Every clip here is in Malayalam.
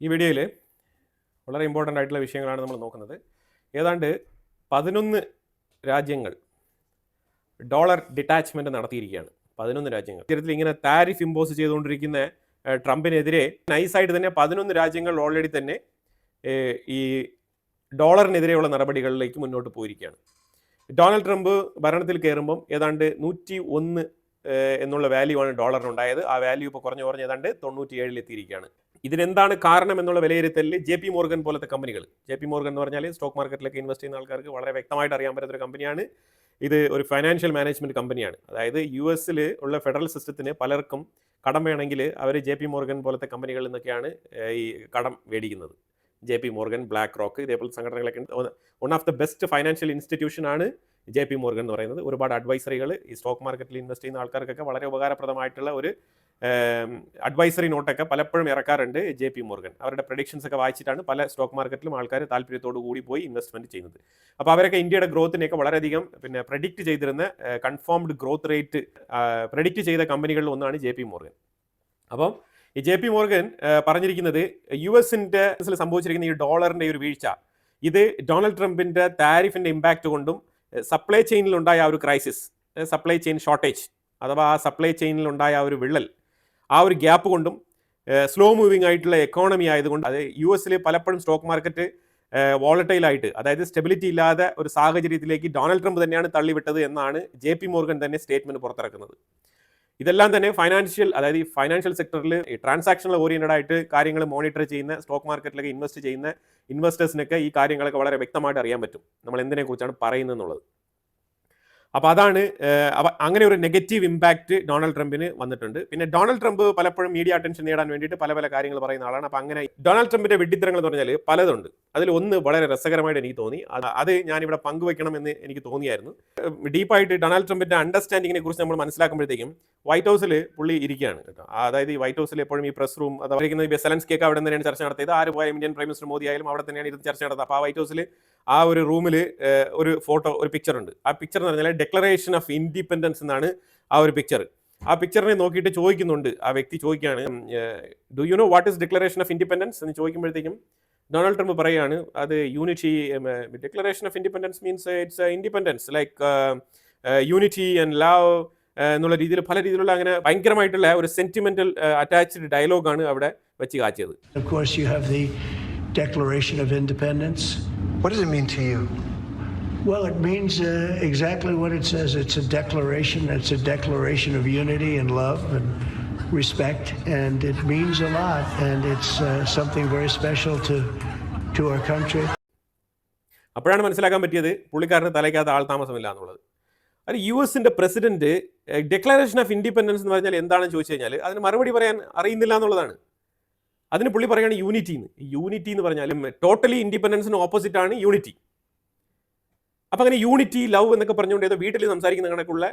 ഈ വീഡിയോയിൽ വളരെ ഇമ്പോർട്ടന്റ് ആയിട്ടുള്ള വിഷയങ്ങളാണ് നമ്മൾ നോക്കുന്നത്. ഏതാണ്ട് പതിനൊന്ന് രാജ്യങ്ങൾ ഡോളർ ഡിറ്റാച്ച്മെന്റ് നടത്തിയിരിക്കുകയാണ്. പതിനൊന്ന് രാജ്യങ്ങൾ. ഇത്തരത്തിൽ ഇങ്ങനെ താരിഫ് ഇമ്പോസ് ചെയ്തുകൊണ്ടിരിക്കുന്ന ട്രംപിനെതിരെ നൈസായിട്ട് തന്നെ പതിനൊന്ന് രാജ്യങ്ങൾ ഓൾറെഡി തന്നെ ഈ ഡോളറിനെതിരെയുള്ള നടപടികളിലേക്ക് മുന്നോട്ട് പോയിരിക്കുകയാണ്. ഡൊണാൾഡ് ട്രംപ് ഭരണത്തിൽ കയറുമ്പം ഏതാണ്ട് നൂറ്റി ഒന്ന് എന്നുള്ള വാല്യൂ ആണ് ഡോളറിനുണ്ടായത് ആ വാല്യൂ ഇപ്പോൾ കുറഞ്ഞു കുറഞ്ഞ് ഏതാണ്ട് തൊണ്ണൂറ്റി ഏഴിൽ എത്തിയിരിക്കുകയാണ്. ഇതിനെന്താണ് കാരണം എന്നുള്ള വിലയിരുത്തലിൽ ജെ പി മോർഗൻ പോലത്തെ കമ്പനികൾ ജെ പി മോർഗൻ എന്ന് പറഞ്ഞാൽ സ്റ്റോക്ക് മാർക്കറ്റിലൊക്കെ ഇൻവെസ്റ്റ് ചെയ്യുന്ന ആൾക്കാർക്ക് വളരെ വ്യക്തമായിട്ട് അറിയാൻ പറ്റുന്ന ഒരു കമ്പനിയാണ്. ഇത് ഒരു ഫൈനാൻഷ്യൽ മാനേജ്മെന്റ് കമ്പനിയാണ്. അതായത് യു എസിൽ ഉള്ള ഫെഡറൽ സിസ്റ്റത്തിന് പലർക്കും കടം വേണമെങ്കിൽ അവർ ജെ പി മോർഗൻ പോലത്തെ കമ്പനികളിൽ നിന്നൊക്കെയാണ് ഈ കടം മേടിക്കുന്നത്. J P Morgan BlackRock ഇതേപോലത്തെ സംഘടനകളൊക്കെ one of the best financial institution ആണ് ജെ പി മോർഗൻ എന്ന് പറയുന്നത്. ഒരുപാട് അഡ്വൈസറികൾ ഈ സ്റ്റോക്ക് മാർക്കറ്റിൽ ഇൻവെസ്റ്റ് ചെയ്യുന്ന ആൾക്കാർക്കൊക്കെ വളരെ ഉപകാരപ്രദമായിട്ടുള്ള ഒരു അഡ്വൈസറി നോട്ടൊക്കെ പലപ്പോഴും ഇറക്കാറുണ്ട് ജെ പി മോർഗൻ. അവരുടെ പ്രഡിക്ഷൻസ് ഒക്കെ വായിച്ചിട്ടാണ് പല സ്റ്റോക്ക് മാർക്കറ്റിലും ആൾക്കാർ താല്പര്യത്തോടു കൂടി പോയി ഇൻവെസ്റ്റ്മെന്റ് ചെയ്യുന്നത്. അപ്പോൾ അവരൊക്കെ ഇന്ത്യയുടെ ഗ്രോത്തിനെയൊക്കെ വളരെയധികം പിന്നെ പ്രഡിക്റ്റ് ചെയ്തിരുന്ന കൺഫേംഡ് ഗ്രോത്ത് റേറ്റ് പ്രഡിക്റ്റ് ചെയ്ത കമ്പനികളിൽ ഒന്നാണ് ജെ പി മോർഗൻ. അപ്പം ഈ ജെ പി മോർഗൻ പറഞ്ഞിരിക്കുന്നത് യു എസിന്റെ സംഭവിച്ചിരിക്കുന്ന ഈ ഡോളറിന്റെ ഒരു വീഴ്ച ഇത് ഡൊണാൾഡ് ട്രംപിന്റെ താരിഫിന്റെ ഇമ്പാക്റ്റ് കൊണ്ടും സപ്ലൈ ചെയിനിലുണ്ടായ ആ ഒരു ക്രൈസിസ് സപ്ലൈ ചെയിൻ ഷോർട്ടേജ് അഥവാ ആ സപ്ലൈ ചെയിനിലുണ്ടായ ആ ഒരു വിള്ളൽ ആ ഒരു ഗ്യാപ്പ് കൊണ്ടും സ്ലോ മൂവിങ് ആയിട്ടുള്ള എക്കോണമി ആയതുകൊണ്ട് അത് യു എസിൽ പലപ്പോഴും സ്റ്റോക്ക് മാർക്കറ്റ് വോളറ്റൈലായിട്ട് അതായത് സ്റ്റെബിലിറ്റി ഇല്ലാതെ ഒരു സാഹചര്യത്തിലേക്ക് ഡൊണാൾഡ് ട്രംപ് തന്നെയാണ് തള്ളിവിട്ടത് എന്നാണ് ജെ പി മോർഗൻ തന്നെ സ്റ്റേറ്റ്മെന്റ് പുറത്തിറക്കുന്നത്. ഇതെല്ലാം തന്നെ ഫൈനാൻഷ്യൽ അതായത് ഈ ഫൈനാൻഷ്യൽ സെക്ടറിൽ ട്രാൻസാക്ഷണൽ ഓറിയന്റഡ് ആയിട്ട് കാര്യങ്ങൾ മോണിറ്റർ ചെയ്യുന്ന സ്റ്റോക്ക് മാർക്കറ്റിലൊക്കെ ഇൻവെസ്റ്റ് ചെയ്യുന്ന ഇൻവെസ്റ്റേഴ്സിനൊക്കെ ഈ കാര്യങ്ങളൊക്കെ വളരെ വ്യക്തമായിട്ട് അറിയാൻ പറ്റും. നമ്മൾ എന്തിനെ കുറിച്ചാണ് പറയുന്നത് എന്നുള്ളത്. അപ്പോൾ അതാണ് അങ്ങനെ ഒരു നെഗറ്റീവ് ഇമ്പാക്റ്റ് ഡൊണാൾഡ് ട്രംപിന് വന്നിട്ടുണ്ട്. പിന്നെ ഡൊണാൾഡ് ട്രംപ് പലപ്പോഴും മീഡിയ അറ്റൻഷൻ നേടാൻ വേണ്ടിയിട്ട് പല പല കാര്യങ്ങൾ പറയുന്ന ആളാണ്. അപ്പോൾ അങ്ങനെ ഡൊണാൾഡ് ട്രംപിന്റെ വെഡിത്തരങ്ങൾ എന്ന് പറഞ്ഞാൽ പലതുണ്ട്. അതിൽ ഒന്ന് വളരെ രസകരമായിട്ട് എനിക്ക് തോന്നി. അത് ഞാൻ ഇവിടെ പങ്കുവെക്കണം എന്ന് എനിക്ക് തോന്നിയായിരുന്നു. ഡീപ്പായിട്ട് ഡൊണാൾഡ് ട്രംപിന്റെ അണ്ടർസ്റ്റാൻഡിങ്ങിനെ കുറിച്ച് നമ്മൾ മനസ്സിലാക്കുമ്പോഴത്തേക്കും വൈറ്റ് ഹൗസിൽ പുള്ളി ഇരിക്കുകയാണ് കേട്ടോ. അതായത് ഈ വൈറ്റ് ഹൗസിൽ എപ്പോഴും ഈ പ്രസ് റൂം അതായത് ബെസലൻസ്കിയൊക്കെ അവിടെ തന്നെയാണ് ചർച്ച നടത്തിയത്. ആര് പോയാലും ഇന്ത്യൻ പ്രൈം മിനിസ്റ്റർ മോദി ആയാലും അവിടെ തന്നെയാണ് ഇരുന്ന് ചർച്ച നടത്തുന്നത്. അപ്പോൾ ആ വൈറ്റ് ഹൗസിൽ ആ ഒരു റൂമിൽ ഒരു ഫോട്ടോ ഒരു പിക്ചർ ഉണ്ട്. ആ പിക്ചർ എന്ന് പറഞ്ഞാൽ ഡെക്ലറേഷൻ ഓഫ് ഇൻഡിപെൻഡൻസ് എന്നാണ് ആ ഒരു പിക്ചർ ആ പിക്ചറിനെ നോക്കിയിട്ട് ചോദിക്കുന്നുണ്ട്. ആ വ്യക്തി ചോദിക്കുകയാണ് do you know what is declaration of independence എന്ന് ചോദിക്കുമ്പോഴത്തേക്കും ഡൊണാൾഡ് ട്രംപ് പറയുകയാണ് അത് unity declaration of independence means it's independence like unity and love എന്നുള്ള രീതിയിൽ പല രീതിയിലുള്ള അങ്ങനെ ഭയങ്കരമായിട്ടുള്ള ഒരു സെന്റിമെന്റൽ അറ്റാച്ച്ഡ് ഡയലോഗാണ് അവിടെ വെച്ച് കാച്ചിയത്. What does it mean to you? Well, it means uh, exactly what it says. It's a declaration. It's a declaration of unity and love and respect, and it means a lot. And it's uh, something very special to to our country. അപ്പോഴാണ് മനസ്സിലാക്കാൻ പറ്റിയത് പുള്ളിക്കാരന് തലയ്ക്കാത്ത ആൾ താമസമില്ല എന്നുള്ളത് അത് യു എസിന്റെ പ്രസിഡന്റ് ഡെക്ലറേഷൻ ഓഫ് ഇൻഡിപെൻഡൻസ് എന്ന് പറഞ്ഞാൽ എന്താണെന്ന് ചോദിച്ചു കഴിഞ്ഞാൽ അതിന് മറുപടി പറയാൻ അറിയുന്നില്ല എന്നുള്ളതാണ് അതിന് പുള്ളി പറയുകയാണ് യൂണിറ്റി എന്ന്. യൂണിറ്റി എന്ന് പറഞ്ഞാലും ടോട്ടലി ഇൻഡിപെൻഡൻസിന് ഓപ്പോസിറ്റ് ആണ് യൂണിറ്റി അപ്പം അങ്ങനെ യൂണിറ്റി ലവ് എന്നൊക്കെ പറഞ്ഞുകൊണ്ട് ഏതോ വീട്ടിൽ സംസാരിക്കുന്ന കണക്കുള്ള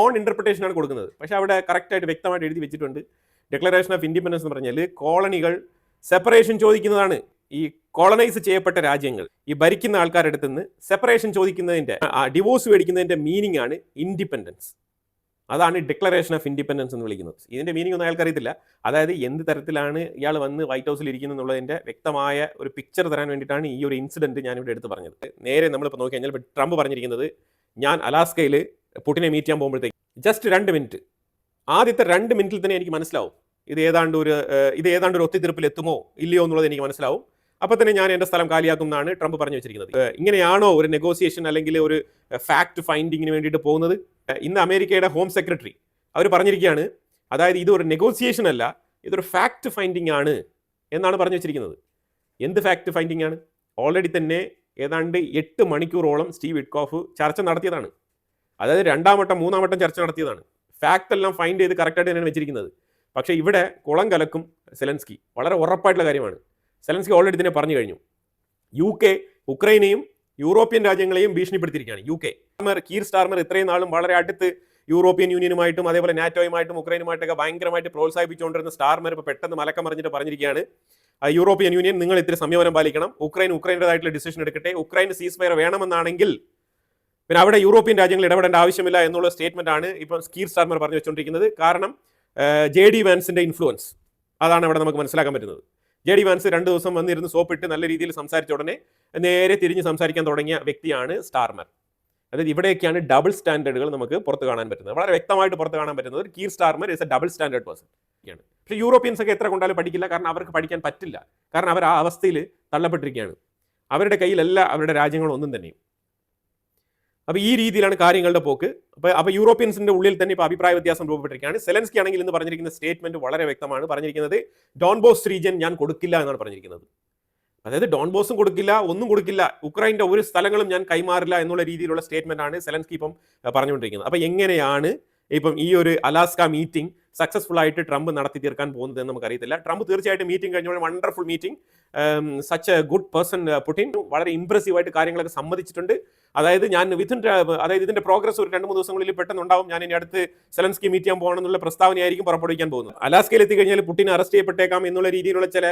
ഓൺ ഇന്റർപ്രിട്ടേഷൻ ആണ് കൊടുക്കുന്നത്. പക്ഷേ അവിടെ കറക്റ്റായിട്ട് വ്യക്തമായിട്ട് എഴുതി വെച്ചിട്ടുണ്ട്. ഡിക്ലറേഷൻ ഓഫ് ഇൻഡിപെൻഡൻസ് എന്ന് പറഞ്ഞാൽ കോളനികൾ സെപ്പറേഷൻ ചോദിക്കുന്നതാണ്. ഈ കോളനൈസ് ചെയ്യപ്പെട്ട രാജ്യങ്ങൾ ഈ ഭരിക്കുന്ന ആൾക്കാരുടെ അടുത്ത് നിന്ന് സെപ്പറേഷൻ ചോദിക്കുന്നതിന്റെ ഡിവോഴ്സ് മേടിക്കുന്നതിന്റെ മീനിങ് ആണ് ഇൻഡിപെൻഡൻസ് അതാണ് ഡിക്ലറേഷൻ ഓഫ് ഇൻഡിപെൻഡൻസ് എന്ന് വിളിക്കുന്നത്. ഇതിന്റെ മീനിങ് ഒന്നും അയാൾക്ക് അറിയത്തില്ല അതായത് എന്ത് തരത്തിലാണ് ഇയാൾ വന്ന് വൈറ്റ് ഹൗസിൽ ഇരിക്കുന്നത് എന്നുള്ളതിന്റെ വ്യക്തമായ ഒരു പിക്ചർ തരാൻ വേണ്ടിയിട്ടാണ് ഈ ഒരു ഇൻസിഡന്റ് ഞാനിവിടെ എടുത്ത് പറഞ്ഞത്. നേരെ നമ്മളിപ്പോൾ നോക്കി കഴിഞ്ഞാൽ ട്രംപ് പറഞ്ഞിരിക്കുന്നത് ഞാൻ അലാസ്കയിൽ പുട്ടിനെ മീറ്റ് ചെയ്യാൻ പോകുമ്പോഴത്തേക്ക് ജസ്റ്റ് രണ്ട് മിനിറ്റ് ആദ്യത്തെ രണ്ട് മിനിറ്റിൽ തന്നെ എനിക്ക് മനസ്സിലാവും. ഇത് ഏതാണ്ട് ഒരു ഇത് ഏതാണ്ട് ഒരു ഒത്തുതീർപ്പിൽ എത്തുമോ ഇല്ലയോ എന്നുള്ളത് എനിക്ക് മനസ്സിലാവും. അപ്പോൾ തന്നെ ഞാൻ എന്റെ സ്ഥലം കാലിയാക്കും എന്നാണ് ട്രംപ് പറഞ്ഞു വെച്ചിരിക്കുന്നത്. ഇങ്ങനെയാണോ ഒരു നെഗോസിയേഷൻ അല്ലെങ്കിൽ ഒരു ഫാക്ട് ഫൈൻഡിങ്ങിന് വേണ്ടിയിട്ട് പോകുന്നത്? ഇന്ന് അമേരിക്കയുടെ ഹോം സെക്രട്ടറി അവർ പറഞ്ഞിരിക്കുകയാണ് അതായത് ഇത് ഒരു നെഗോസിയേഷൻ അല്ല ഇതൊരു ഫാക്ട് ഫൈൻഡിങ് ആണ് എന്നാണ് പറഞ്ഞു വെച്ചിരിക്കുന്നത്. എന്ത് ഫാക്ട് ഫൈൻഡിങ് ആണ്? ഓൾറെഡി തന്നെ ഏതാണ്ട് എട്ട് മണിക്കൂറോളം സ്റ്റീവ് ഇഡ്കോഫ് ചർച്ച നടത്തിയതാണ്. അതായത് രണ്ടാം വട്ടം മൂന്നാം വട്ടം ചർച്ച നടത്തിയതാണ്. ഫാക്ട് എല്ലാം ഫൈൻഡ് ചെയ്ത് കറക്റ്റായിട്ട് തന്നെയാണ് വെച്ചിരിക്കുന്നത്. പക്ഷേ ഇവിടെ കുളം കലക്കും സെലൻസ്കി. വളരെ ഉറപ്പായിട്ടുള്ള കാര്യമാണ്. സെലൻസ്കി ഓൾറെഡി തന്നെ പറഞ്ഞു കഴിഞ്ഞു. യു കെ ഉക്രൈനെയും യൂറോപ്യൻ രാജ്യങ്ങളെയും ഭീഷണിപ്പെടുത്തിയിരിക്കുകയാണ് യു കെ കീർ സ്റ്റാർമർ ഇത്രയും നാളും വളരെ അടുത്ത് യൂറോപ്യൻ യൂണിയനുമായിട്ടും അതേപോലെ നാറ്റോയുമായിട്ടും ഉക്രൈനുമായിട്ടൊക്കെ ഭയങ്കരമായിട്ട് പ്രോത്സാഹിപ്പിച്ചുകൊണ്ടിരുന്ന സ്റ്റാർമർ ഇപ്പോൾ പെട്ടെന്ന് മലക്കം മറിഞ്ഞിട്ട് പറഞ്ഞിരിക്കുകയാണ് യൂറോപ്യൻ യൂണിയൻ നിങ്ങൾ ഇത്തിരി സംയമനം പാലിക്കണം. ഉക്രൈൻ ഉക്രൈന്റെതായിട്ടുള്ള ഡിസിഷൻ എടുക്കട്ടെ. ഉക്രൈൻ സീസ് ഫയർ വേണമെന്നാണെങ്കിൽ പിന്നെ അവിടെ യൂറോപ്യൻ രാജ്യങ്ങൾ ഇടപെടേണ്ട ആവശ്യമില്ല എന്നുള്ള സ്റ്റേറ്റ്മെന്റ് ആണ് ഇപ്പോൾ സ്കീർ സ്റ്റാർമർ പറഞ്ഞു വെച്ചുകൊണ്ടിരിക്കുന്നത് കാരണം ജെ ഡി വാൻസിന്റെ ഇൻഫ്ലുവൻസ് അതാണ് അവിടെ നമുക്ക് മനസ്സിലാക്കാൻ പറ്റുന്നത്. ജെ ഡി വാൻസ് രണ്ട് ദിവസം വന്നിരുന്ന് സോപ്പിട്ട് നല്ല രീതിയിൽ സംസാരിച്ച ഉടനെ നേരെ തിരിഞ്ഞ് സംസാരിക്കാൻ തുടങ്ങിയ വ്യക്തിയാണ് സ്റ്റാർമർ. അതായത് ഇവിടെയൊക്കെയാണ് ഡബിൾ സ്റ്റാൻഡേർഡുകൾ നമുക്ക് പുറത്ത് കാണാൻ പറ്റുന്നത്. വളരെ വ്യക്തമായിട്ട് പുറത്ത് കാണാൻ പറ്റുന്നത് Keir Starmer is a double standard person ആണ് പക്ഷേ യൂറോപ്യൻസ് ഒക്കെ എത്ര കൊണ്ടാലും പഠിക്കില്ല. കാരണം അവർക്ക് പഠിക്കാൻ പറ്റില്ല. കാരണം അവർ ആ അവസ്ഥയിൽ തള്ളപ്പെട്ടിരിക്കുകയാണ്. അവരുടെ കയ്യിലല്ല അവരുടെ രാജ്യങ്ങളൊന്നും തന്നെയും. അപ്പോൾ ഈ രീതിയിലാണ് കാര്യങ്ങളുടെ പോക്ക്. അപ്പോൾ അപ്പോൾ യൂറോപ്യൻസിന്റെ ഉള്ളിൽ തന്നെ ഇപ്പോൾ അഭിപ്രായ വ്യത്യാസം രൂപപ്പെട്ടിരിക്കുകയാണ്. സെലൻസ്കി ആണെങ്കിൽ ഇന്ന് പറഞ്ഞിരിക്കുന്ന സ്റ്റേറ്റ്മെന്റ് വളരെ വ്യക്തമാണ്. പറഞ്ഞിരിക്കുന്നത് ഡോൺബോസ് റീജിയൻ ഞാൻ കൊടുക്കില്ല എന്നാണ് പറഞ്ഞിരിക്കുന്നത്. അതായത് ഡോൺബോസും കൊടുക്കില്ല ഒന്നും കൊടുക്കില്ല. ഉക്രൈന്റെ ഒരു സ്ഥലങ്ങളും ഞാൻ കൈമാറില്ല എന്നുള്ള രീതിയിലുള്ള സ്റ്റേറ്റ്മെന്റ് ആണ് സെലൻസ്കി ഇപ്പം പറഞ്ഞുകൊണ്ടിരിക്കുന്നത്. അപ്പോൾ എങ്ങനെയാണ് ഇപ്പം ഈ ഒരു അലാസ്ക മീറ്റിംഗ് സക്സസ്ഫുൾ ആയിട്ട് ട്രംപ് നടത്തി തീർക്കാൻ പോകുന്നത് എന്ന് നമുക്കറിയത്തില്ല. ട്രംപ് തീർച്ചയായിട്ടും മീറ്റിംഗ് കഴിഞ്ഞപ്പോൾ wonderful meeting such a good person Putin വളരെ ഇംപ്രസീവായിട്ട് കാര്യങ്ങളൊക്കെ സമ്മതിച്ചിട്ടുണ്ട്. അതായത് ഞാൻ വിത്തിൻ അതായത് ഇതിന്റെ പ്രോഗ്രസ് ഒരു രണ്ട് മൂന്ന് ദിവസങ്ങളിൽ പെട്ടെന്ന് ഉണ്ടാവും ഞാൻ ഇനി അടുത്ത് സെലൻസ്കി മീറ്റ് ചെയ്യാൻ പോകണം എന്നുള്ള പ്രസ്താവനയായിരിക്കും പുറപ്പെടുവിക്കാൻ പോകുന്നത്. അലാസ്കയിൽ എത്തിക്കഴിഞ്ഞാൽ പുട്ടിനെ അറസ്റ്റ് ചെയ്യപ്പെട്ടേക്കാം എന്നുള്ള രീതിയിലുള്ള ചില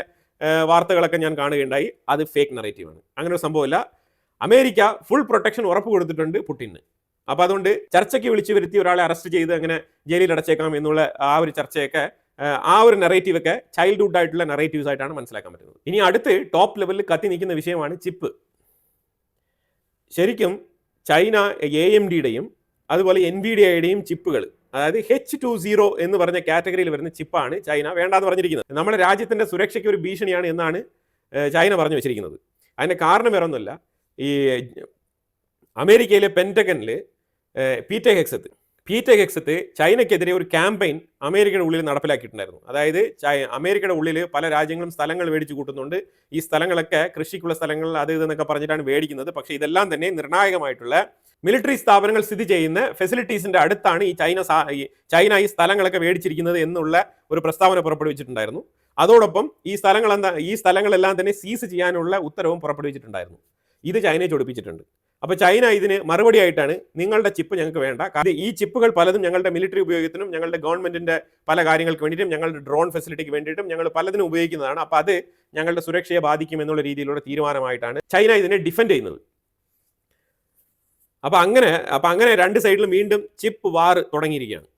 വാർത്തകളൊക്കെ ഞാൻ കാണുകയുണ്ടായി. അത് ഫേക്ക് നറേറ്റീവാണ് അങ്ങനെ ഒരു സംഭവമല്ല. അമേരിക്ക ഫുൾ പ്രൊട്ടക്ഷൻ ഉറപ്പ് കൊടുത്തിട്ടുണ്ട് പുട്ടിന് അപ്പൊ അതുകൊണ്ട് ചർച്ചയ്ക്ക് വിളിച്ചു വരുത്തി ഒരാളെ അറസ്റ്റ് ചെയ്ത് അങ്ങനെ ജയിലിൽ അടച്ചേക്കാം എന്നുള്ള ആ ഒരു ചർച്ചയൊക്കെ ആ, ഒരു നെറേറ്റീവ് ഒക്കെ ചൈൽഡ്ഹുഡ് ആയിട്ടുള്ള നെറേറ്റീവ്സ് ആയിട്ടാണ് മനസ്സിലാക്കാൻ പറ്റുന്നത്. ഇനി അടുത്ത് ടോപ്പ് ലെവലിൽ കത്തി നിൽക്കുന്ന വിഷയമാണ് ചിപ്പ്. ശരിക്കും ചൈന എ എം ഡിയുടെയും അതുപോലെ എൻ ബി ഡി ഐയുടെയും ചിപ്പുകൾ അതായത് എച്ച് ടു സീറോ എന്ന് പറഞ്ഞ കാറ്റഗറിയിൽ വരുന്ന ചിപ്പാണ് ചൈന വേണ്ടാന്ന് പറഞ്ഞിരിക്കുന്നത്. നമ്മുടെ രാജ്യത്തിന്റെ സുരക്ഷയ്ക്ക് ഒരു ഭീഷണിയാണ് എന്നാണ് ചൈന പറഞ്ഞു വെച്ചിരിക്കുന്നത്. അതിന്റെ കാരണം വേറെ ഈ അമേരിക്കയിലെ പെന്റഗനിൽ പീറ്റ ഹെക്സത്ത് പീറ്റ ഹെക്സത്ത് ചൈനയ്ക്കെതിരെ ഒരു ക്യാമ്പയിൻ അമേരിക്കയുടെ ഉള്ളിൽ നടപ്പിലാക്കിയിട്ടുണ്ടായിരുന്നു. അതായത് അമേരിക്കയുടെ ഉള്ളിൽ പല രാജ്യങ്ങളും സ്ഥലങ്ങൾ മേടിച്ചു കൂട്ടുന്നുണ്ട്. ഈ സ്ഥലങ്ങളൊക്കെ കൃഷിക്കുള്ള സ്ഥലങ്ങൾ അത് ഇതെന്നൊക്കെ പറഞ്ഞിട്ടാണ് മേടിക്കുന്നത്. പക്ഷേ ഇതെല്ലാം തന്നെ നിർണായകമായിട്ടുള്ള മിലിറ്ററി സ്ഥാപനങ്ങൾ സ്ഥിതി ചെയ്യുന്ന ഫെസിലിറ്റീസിന്റെ അടുത്താണ് ഈ ചൈന ചൈന ഈ സ്ഥലങ്ങളൊക്കെ മേടിച്ചിരിക്കുന്നത് എന്നുള്ള ഒരു പ്രസ്താവന പുറപ്പെടുവിച്ചിട്ടുണ്ടായിരുന്നു. അതോടൊപ്പം ഈ സ്ഥലങ്ങളെന്താ ഈ സ്ഥലങ്ങളെല്ലാം തന്നെ സീസ് ചെയ്യാനുള്ള ഉത്തരവും പുറപ്പെടുവിച്ചിട്ടുണ്ടായിരുന്നു. ഇത് ചൈനയെ ചൊടിപ്പിച്ചിട്ടുണ്ട്. അപ്പോൾ ചൈന ഇതിന് മറുപടി ആയിട്ടാണ് നിങ്ങളുടെ ചിപ്പ് ഞങ്ങൾക്ക് വേണ്ട. കാരണം ഈ ചിപ്പുകൾ പലതും ഞങ്ങളുടെ മിലിറ്ററി ഉപയോഗത്തിനും ഞങ്ങളുടെ ഗവൺമെന്റിന്റെ പല കാര്യങ്ങൾക്ക് വേണ്ടിയിട്ടും ഞങ്ങളുടെ ഡ്രോൺ ഫെസിലിറ്റിക്ക് വേണ്ടിയിട്ടും ഞങ്ങൾ പലതിനും ഉപയോഗിക്കുന്നതാണ്. അപ്പോൾ അത് ഞങ്ങളുടെ സുരക്ഷയെ ബാധിക്കും എന്നുള്ള രീതിയിലുള്ള തീരുമാനമായിട്ടാണ് ചൈന ഇതിനെ ഡിഫെൻഡ് ചെയ്യുന്നത്. അപ്പോൾ അങ്ങനെ അപ്പോൾ അങ്ങനെ രണ്ട് സൈഡിലും വീണ്ടും ചിപ്പ് വാർ തുടങ്ങിയിരിക്കുകയാണ്.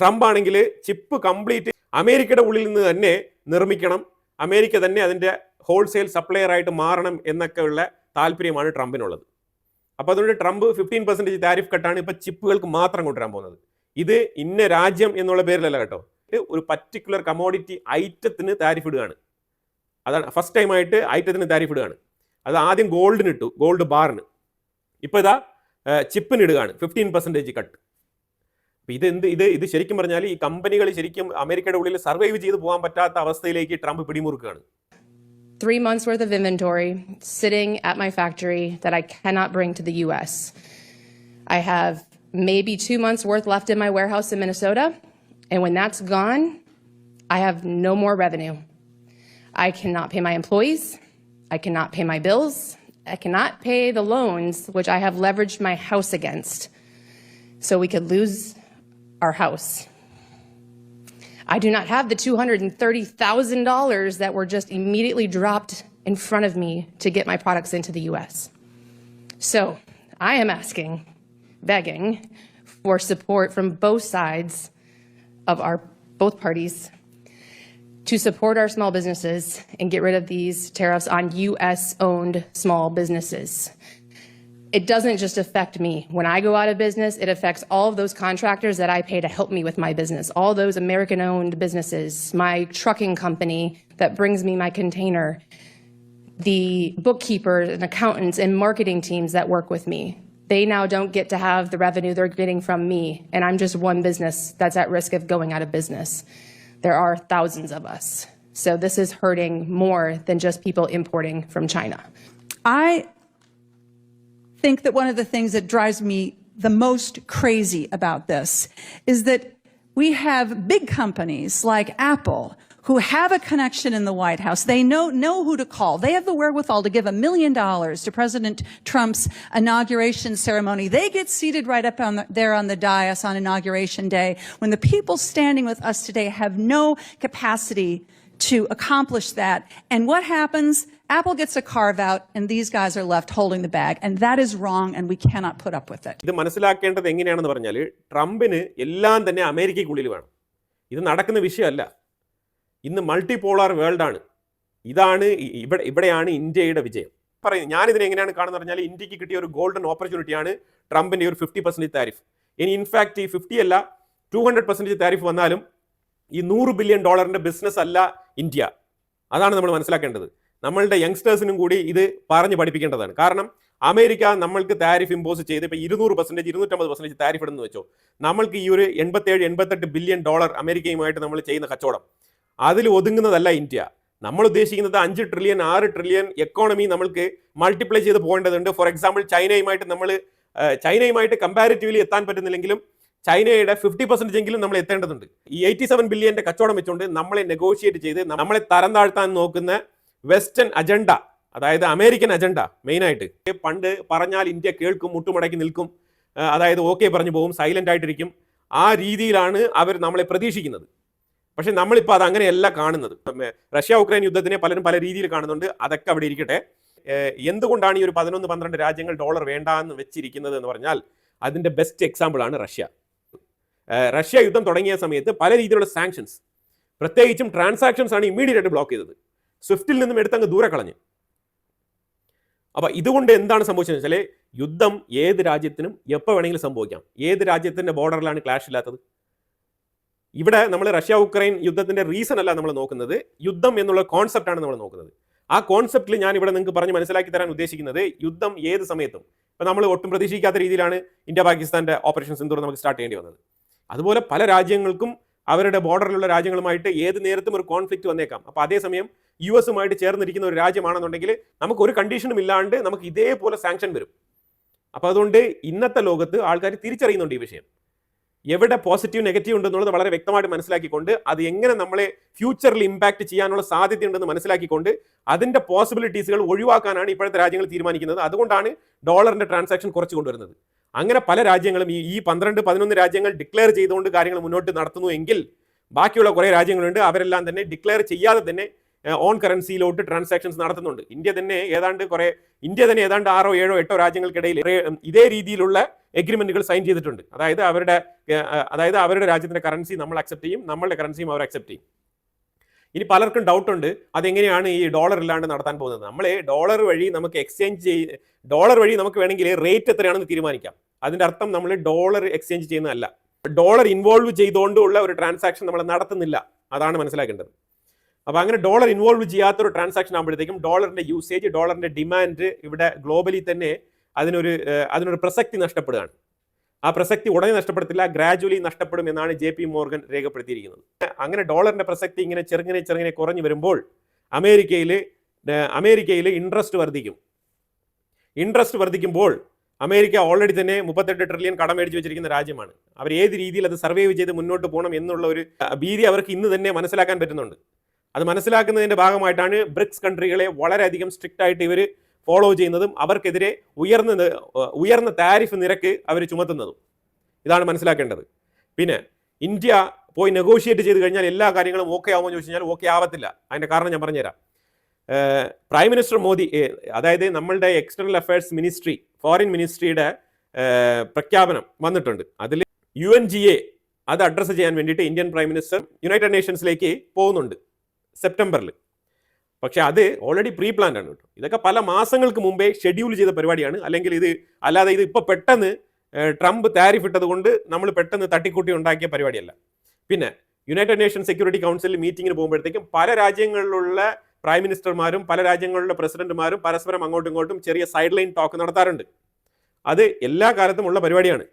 ട്രംപ് ആണെങ്കിൽ ചിപ്പ് കംപ്ലീറ്റ് അമേരിക്കയുടെ ഉള്ളിൽ നിന്ന് തന്നെ നിർമ്മിക്കണം. അമേരിക്ക തന്നെ അതിന്റെ ഹോൾസെയിൽ സപ്ലയർ ആയിട്ട് മാറണം എന്നൊക്കെയുള്ള താല്പര്യമാണ് ട്രംപിനുള്ളത്. അപ്പോൾ അതുകൊണ്ട് ട്രംപ് ഫിഫ്റ്റീൻ പെർസെന്റേജ് താരിഫ് കട്ടാണ് ഇപ്പൊ ചിപ്പുകൾക്ക് മാത്രം കൊണ്ടുവരാൻ പോകുന്നത്. ഇത് ഇന്ന രാജ്യം എന്നുള്ള പേരിലല്ല കേട്ടോ. ഒരു പർട്ടിക്കുലർ കമോഡിറ്റി ഐറ്റത്തിന് താരിഫ് ഇടുകയാണ്. അതാണ് ഫസ്റ്റ് ടൈം ആയിട്ട് ഐറ്റത്തിന് താരിഫ് ഇടുകയാണ്. അത് ആദ്യം ഗോൾഡിന് ഇട്ടു ഗോൾഡ് ബാറിന് ഇപ്പോൾ ഇതാ ചിപ്പിന് ഇടുകയാണ് ഫിഫ്റ്റീൻ പെർസെന്റേജ് കട്ട് അപ്പോൾ ഇത് എന്ത് ഇത് ഇത് ശരിക്കും പറഞ്ഞാൽ ഈ കമ്പനികൾ ശരിക്കും അമേരിക്കയുടെ ഉള്ളിൽ സർവൈവ് ചെയ്ത് പോകാൻ പറ്റാത്ത അവസ്ഥയിലേക്ക് ട്രംപ് പിടിമുറുക്കുകയാണ്. Three months worth of inventory sitting at my factory that I cannot bring to the US. I have maybe two months worth left in my warehouse in Minnesota. And when that's gone, I have no more revenue. I cannot pay my employees. I cannot pay my bills. I cannot pay the loans, which I have leveraged my house against. So we could lose our house. I do not have the $230,000 that were just immediately dropped in front of me to get my products into the US. So I am asking, begging for support from both sides of our, both parties to support our small businesses and get rid of these tariffs on US owned small businesses it doesn't just affect me. When I go out of business, it affects all of those contractors that I pay to help me with my business, all those American owned businesses, my trucking company that brings me my container, the bookkeepers and accountants and marketing teams that work with me. They now don't get to have the revenue they're getting from me, and I'm just one business that's at risk of going out of business. There are thousands of us. So this is hurting more than just people importing from China. I think that one of the things that drives me the most crazy about this is that we have big companies like Apple who have a connection in the White House. They know, know who to call. They have the wherewithal to give a million dollars to President Trump's inauguration ceremony. They get seated right up on the, there on the dais on inauguration day when the people standing with us today have no capacity to accomplish that. And what happens? Apple gets a carve out, and these guys are left holding the bag. And that is wrong, and we cannot put up with it. ഇത് മനസ്സിലാക്കേണ്ടത് എങ്ങനെയാണെന്ന് പറഞ്ഞാൽ ട്രംപിന് എല്ലാം തന്നെ അമേരിക്കയ്ക്കുള്ളിൽ വേണം. ഇത് നടക്കുന്ന വിഷയമല്ല. ഇന്ന് മൾട്ടിപോളാർ ആണ്. ഇതാണ് ഇവിടെ ഇവിടെയാണ് ഇന്ത്യയുടെ വിജയം. പറയുന്നത് ഞാൻ ഇതിനെ എങ്ങനെയാണ് കാണുന്നത് പറഞ്ഞാൽ ഇന്ത്യയ്ക്ക് കിട്ടിയ ഒരു ഗോൾഡൻ ഓപ്പർച്യൂണിറ്റിയാണ് ട്രംപിന്റെ ഒരു ഫിഫ്റ്റി പെർസെന്റേജ് താരിഫ് ഇനി ഇൻഫാക്ട് ഈ ഫിഫ്റ്റി അല്ല ടു ഹൺഡ്രഡ് പെർസെന്റേജ് താരിഫ് വന്നാലും ഈ നൂറ് ബില്യൺ ഡോളറിന്റെ ബിസിനസ് അല്ല ഇന്ത്യ. അതാണ് നമ്മൾ മനസ്സിലാക്കേണ്ടത്. നമ്മളുടെ യങ്സ്റ്റേഴ്സിനും കൂടി ഇത് പറഞ്ഞ് പഠിപ്പിക്കേണ്ടതാണ്. കാരണം അമേരിക്ക നമ്മൾക്ക് താരിഫ് ഇമ്പോസ് ചെയ്ത് ഇപ്പോൾ ഇരുന്നൂറ് പെർസെന്റേജ് ഇരുന്നൂറ്റമ്പത് പെർസെന്റേജ് താരിഫ് ഇടുന്നു വെച്ചോ. നമ്മൾക്ക് ഈ ഒരു എൺപത്തേഴ് എൺപത്തെട്ട് ബില്യൺ ഡോളർ അമേരിക്കയുമായിട്ട് നമ്മൾ ചെയ്യുന്ന കച്ചവടം. അതിൽ ഒതുങ്ങുന്നതല്ല ഇന്ത്യ. നമ്മൾ ഉദ്ദേശിക്കുന്നത് അഞ്ച് ട്രില്യൺ ആറ് ട്രില്യൺ എക്കോണമി നമ്മൾക്ക് മൾട്ടിപ്ലൈ ചെയ്ത് പോകേണ്ടതുണ്ട്. ഫോർ എക്സാമ്പിൾ ചൈനയുമായിട്ട് നമ്മൾ ചൈനയുമായിട്ട് കമ്പാരിറ്റീവ്ലി എത്താൻ പറ്റുന്നില്ലെങ്കിലും ചൈനയുടെ ഫിഫ്റ്റി പെർസെന്റേജ് എങ്കിലും നമ്മൾ എത്തേണ്ടതുണ്ട്. ഈ എയ്റ്റി സെവൻ ബില്യന്റെ കച്ചവടം വെച്ചുകൊണ്ട് നമ്മളെ നെഗോഷിയേറ്റ് ചെയ്ത് നമ്മളെ തരം താഴ്ത്താൻ നോക്കുന്ന വെസ്റ്റേൺ അജണ്ട അതായത് അമേരിക്കൻ അജണ്ട മെയിനായിട്ട്. പണ്ട് പറഞ്ഞാൽ ഇന്ത്യ കേൾക്കും മുട്ടുമടക്കി നിൽക്കും അതായത് ഓക്കെ പറഞ്ഞു പോകും സൈലന്റ് ആയിട്ടിരിക്കും. ആ രീതിയിലാണ് അവർ നമ്മളെ പ്രതീക്ഷിക്കുന്നത്. പക്ഷെ നമ്മളിപ്പോൾ അത് അങ്ങനെയല്ല കാണുന്നത്. റഷ്യ ഉക്രൈൻ യുദ്ധത്തിനെ പലരും പല രീതിയിൽ കാണുന്നുണ്ട്. അതൊക്കെ അവിടെ ഇരിക്കട്ടെ. എന്തുകൊണ്ടാണ് ഈ ഒരു പതിനൊന്ന് പന്ത്രണ്ട് രാജ്യങ്ങൾ ഡോളർ വേണ്ട എന്ന് വെച്ചിരിക്കുന്നത് എന്ന് പറഞ്ഞാൽ അതിന്റെ ബെസ്റ്റ് എക്സാമ്പിൾ ആണ് റഷ്യ. റഷ്യ യുദ്ധം തുടങ്ങിയ സമയത്ത് പല രീതിയിലുള്ള സാങ്ഷൻസ് പ്രത്യേകിച്ചും ട്രാൻസാക്ഷൻസ് ആണ് ഇമ്മീഡിയറ്റ് ബ്ലോക്ക് ചെയ്തത്. സ്വിഫ്റ്റിൽ നിന്നും എടുത്തങ്ങ് ദൂരെ കളഞ്ഞു അപ്പൊ ഇതുകൊണ്ട് എന്താണ് സംഭവിച്ചത് വെച്ചാൽ യുദ്ധം ഏത് രാജ്യത്തിനും എപ്പോൾ വേണമെങ്കിലും സംഭവിക്കാം. ഏത് രാജ്യത്തിന്റെ ബോർഡറിലാണ് ക്ലാഷ് ഇല്ലാത്തത്? ഇവിടെ നമ്മൾ റഷ്യ ഉക്രൈൻ യുദ്ധത്തിന്റെ റീസൺ അല്ല നമ്മൾ നോക്കുന്നത്. യുദ്ധം എന്നുള്ള കോൺസെപ്റ്റ് ആണ് നമ്മൾ നോക്കുന്നത്. ആ കോൺസെപ്റ്റിൽ ഞാൻ ഇവിടെ നിങ്ങൾക്ക് പറഞ്ഞ് മനസ്സിലാക്കി തരാൻ ഉദ്ദേശിക്കുന്നത് യുദ്ധം ഏത് സമയത്തും. ഇപ്പൊ നമ്മൾ ഒട്ടും പ്രതീക്ഷിക്കാത്ത രീതിയിലാണ് ഇന്ത്യ പാകിസ്ഥാന്റെ ഓപ്പറേഷൻ സിന്ദൂർ നമുക്ക് സ്റ്റാർട്ട് ചെയ്യേണ്ടി വന്നത്. അതുപോലെ പല രാജ്യങ്ങൾക്കും അവരുടെ ബോർഡറിലുള്ള രാജ്യങ്ങളുമായിട്ട് ഏത് നേരത്തും ഒരു കോൺഫ്ലിക്റ്റ് വന്നേക്കാം. അപ്പോൾ അതേസമയം യു എസുമായിട്ട് ചേർന്നിരിക്കുന്ന ഒരു രാജ്യമാണെന്നുണ്ടെങ്കിൽ നമുക്ക് ഒരു കണ്ടീഷനും ഇല്ലാണ്ട് നമുക്ക് ഇതേപോലെ സാങ്ഷൻ വരും. അപ്പോൾ അതുകൊണ്ട് ഇന്നത്തെ ലോകത്ത് ആൾക്കാർ തിരിച്ചറിയുന്നുണ്ട് ഈ വിഷയം. എവിടെ പോസിറ്റീവ് നെഗറ്റീവ് ഉണ്ടെന്നുള്ളത് വളരെ വ്യക്തമായിട്ട് മനസ്സിലാക്കിക്കൊണ്ട് അത് എങ്ങനെ നമ്മളെ ഫ്യൂച്ചറിൽ ഇമ്പാക്ട് ചെയ്യാനുള്ള സാധ്യതയുണ്ടെന്ന് മനസ്സിലാക്കിക്കൊണ്ട് അതിന്റെ പോസിബിലിറ്റീസുകൾ ഒഴിവാക്കാനാണ് ഇപ്പോഴത്തെ രാജ്യങ്ങൾ തീരുമാനിക്കുന്നത്. അതുകൊണ്ടാണ് ഡോളറിന്റെ ട്രാൻസാക്ഷൻ കുറച്ച് കൊണ്ടുവരുന്നത്. അങ്ങനെ പല രാജ്യങ്ങളും ഈ ഈ പന്ത്രണ്ട് പതിനൊന്ന് രാജ്യങ്ങൾ ഡിക്ലെയർ ചെയ്തുകൊണ്ട് കാര്യങ്ങൾ മുന്നോട്ട് നടത്തുന്നു എങ്കിൽ ബാക്കിയുള്ള കുറേ രാജ്യങ്ങളുണ്ട്. അവരെല്ലാം തന്നെ ഡിക്ലെയർ ചെയ്യാതെ തന്നെ ഓൺ കറൻസിയിലോട്ട് ട്രാൻസാക്ഷൻസ് നടത്തുന്നുണ്ട്. ഇന്ത്യ തന്നെ ഏതാണ്ട് കുറെ ഇന്ത്യ തന്നെ ഏതാണ്ട് ആറോ ഏഴോ എട്ടോ രാജ്യങ്ങൾക്കിടയിൽ ഇതേ രീതിയിലുള്ള എഗ്രിമെന്റുകൾ സൈൻ ചെയ്തിട്ടുണ്ട്. അതായത് അവരുടെ അതായത് അവരുടെ രാജ്യത്തിന്റെ കറൻസി നമ്മൾ അക്സെപ്റ്റ് ചെയ്യും. നമ്മളുടെ കറൻസിയും അവർ അക്സെപ്റ്റ് ചെയ്യും. ഇനി പലർക്കും ഡൗട്ട് ഉണ്ട്. അതെങ്ങനെയാണ് ഈ ഡോളർ ഇല്ലാണ്ട് നടത്താൻ പോകുന്നത്? നമ്മൾ ഡോളർ വഴി നമുക്ക് എക്സ്ചേഞ്ച് ചെയ്ത് ഡോളർ വഴി നമുക്ക് വേണമെങ്കിൽ റേറ്റ് എത്രയാണെന്ന് തീരുമാനിക്കാം. അതിന്റെ അർത്ഥം നമ്മൾ ഡോളർ എക്സ്ചേഞ്ച് ചെയ്യുന്നതല്ല. ഡോളർ ഇൻവോൾവ് ചെയ്തുകൊണ്ടുള്ള ഒരു ട്രാൻസാക്ഷൻ നമ്മൾ നടത്തുന്നില്ല. അതാണ് മനസ്സിലാക്കേണ്ടത്. അപ്പോൾ അങ്ങനെ ഡോളർ ഇൻവോൾവ് ചെയ്യാത്തൊരു ട്രാൻസാക്ഷൻ ആകുമ്പോഴത്തേക്കും ഡോളറിന്റെ യൂസേജ് ഡോളറിന്റെ ഡിമാൻഡ് ഇവിടെ ഗ്ലോബലി തന്നെ അതിനൊരു അതിനൊരു പ്രസക്തി നഷ്ടപ്പെടുകയാണ്. ആ പ്രസക്തി ഉടനെ നഷ്ടപ്പെടത്തില്ല ഗ്രാജുവലി നഷ്ടപ്പെടും എന്നാണ് ജെ പി മോർഗൻ രേഖപ്പെടുത്തിയിരിക്കുന്നത്. അങ്ങനെ ഡോളറിന്റെ പ്രസക്തി ഇങ്ങനെ ചെറുങ്ങനെ ചെറുങ്ങനെ കുറഞ്ഞു വരുമ്പോൾ അമേരിക്കയിൽ അമേരിക്കയിൽ ഇൻട്രസ്റ്റ് വർദ്ധിക്കും. ഇൻട്രസ്റ്റ് വർദ്ധിക്കുമ്പോൾ അമേരിക്ക ഓൾറെഡി തന്നെ മുപ്പത്തെട്ട് ട്രില്യൺ കടം മേടിച്ച് വെച്ചിരിക്കുന്ന രാജ്യമാണ്. അവർ ഏത് രീതിയിൽ അത് സർവൈവ് ചെയ്ത് മുന്നോട്ട് പോകണം എന്നുള്ള ഒരു ഭീതി അവർക്ക് ഇന്ന് തന്നെ മനസ്സിലാക്കാൻ പറ്റുന്നുണ്ട്. അത് മനസ്സിലാക്കുന്നതിന്റെ ഭാഗമായിട്ടാണ് ബ്രിക്സ് കൺട്രികളെ വളരെയധികം സ്ട്രിക്റ്റ് ആയിട്ട് ഇവർ ഫോളോ ചെയ്യുന്നതും അവർക്കെതിരെ ഉയർന്ന ഉയർന്ന താരിഫ് നിരക്ക് അവർ ചുമത്തുന്നതും. ഇതാണ് മനസ്സിലാക്കേണ്ടത്. പിന്നെ ഇന്ത്യ പോയി നെഗോഷിയേറ്റ് ചെയ്ത് കഴിഞ്ഞാൽ എല്ലാ കാര്യങ്ങളും ഓക്കെ ആവുമെന്ന് ചോദിച്ചു കഴിഞ്ഞാൽ ഓക്കെ ആവത്തില്ല. അതിന്റെ കാരണം ഞാൻ പറഞ്ഞുതരാം. പ്രൈം മിനിസ്റ്റർ മോദി അതായത് നമ്മളുടെ എക്സ്റ്റേണൽ അഫയേഴ്സ് മിനിസ്ട്രി ഫോറിൻ മിനിസ്ട്രിയുടെ പ്രഖ്യാപനം വന്നിട്ടുണ്ട്. അതിൽ യു എൻ ജി എ അത് അഡ്രസ്സ് ചെയ്യാൻ വേണ്ടിയിട്ട് ഇന്ത്യൻ പ്രൈം മിനിസ്റ്റർ യുണൈറ്റഡ് നേഷൻസിലേക്ക് പോകുന്നുണ്ട്. സെപ്റ്റംബറിൽ പക്ഷെ അത് ഓൾറെഡി പ്രീ പ്ലാൻഡ് ആണ് കേട്ടോ. ഇതൊക്കെ പല മാസങ്ങൾക്ക് മുമ്പേ ഷെഡ്യൂൾ ചെയ്ത പരിപാടിയാണ്. അല്ലെങ്കിൽ ഇത് അല്ലാതെ ഇത് ഇപ്പോൾ പെട്ടെന്ന് ട്രംപ് താരിഫ് ഇട്ടത് കൊണ്ട് നമ്മൾ പെട്ടെന്ന് തട്ടിക്കൂട്ടി ഉണ്ടാക്കിയ പരിപാടിയല്ല. പിന്നെ യുണൈറ്റഡ് നേഷൻ സെക്യൂരിറ്റി കൗൺസിലിൽ മീറ്റിങ്ങിന് പോകുമ്പോഴത്തേക്കും പല രാജ്യങ്ങളിലുള്ള പ്രൈം മിനിസ്റ്റർമാരും പല രാജ്യങ്ങളിലെ പ്രസിഡന്റുമാരും പരസ്പരം അങ്ങോട്ടും ഇങ്ങോട്ടും ചെറിയ സൈഡ് ലൈൻ ടോക്ക് നടത്താറുണ്ട്. അത് എല്ലാ കാലത്തും ഉള്ള പരിപാടിയാണ്.